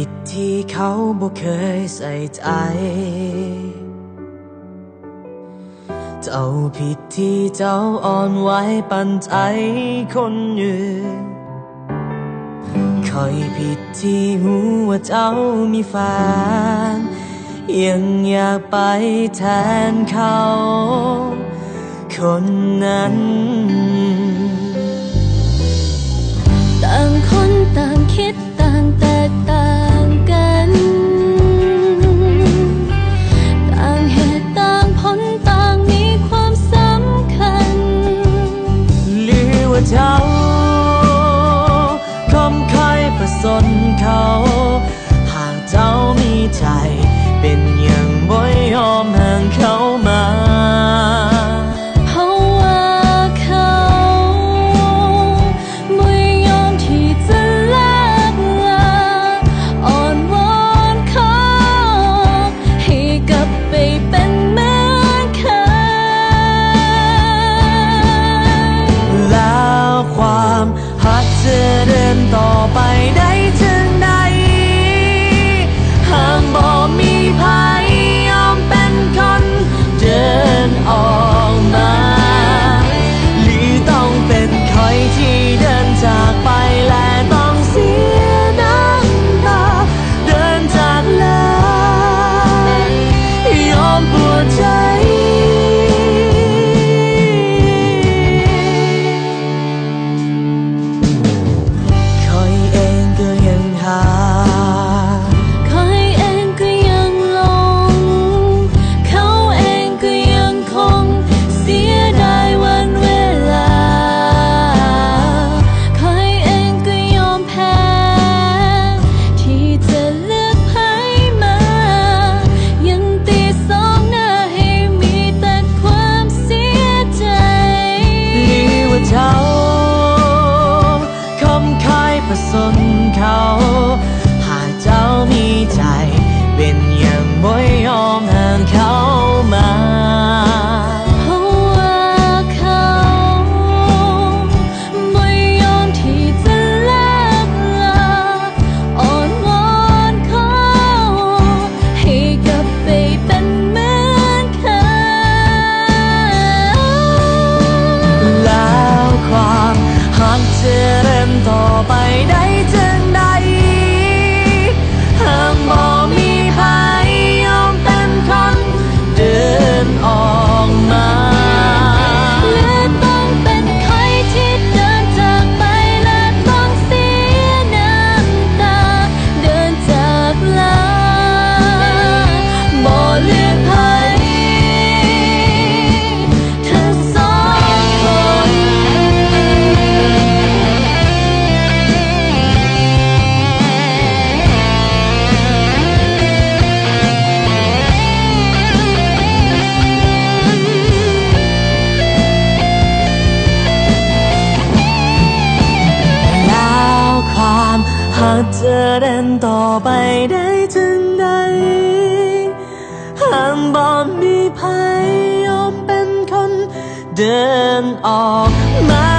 ผิดที่เขาบ่เคยใส่ใจ เจ้าผิดที่เจ้าอ่อนไหวปันใจคนอื่นคอยผิดที่หูว่าเจ้ามีแฟนยังอยากไปแทนเขา คนนั้น dog. ต่อไปได้ เดินต่อไปได้ถึงใดห้ามบอกมีภัยยอมเป็นคนเดินออกมา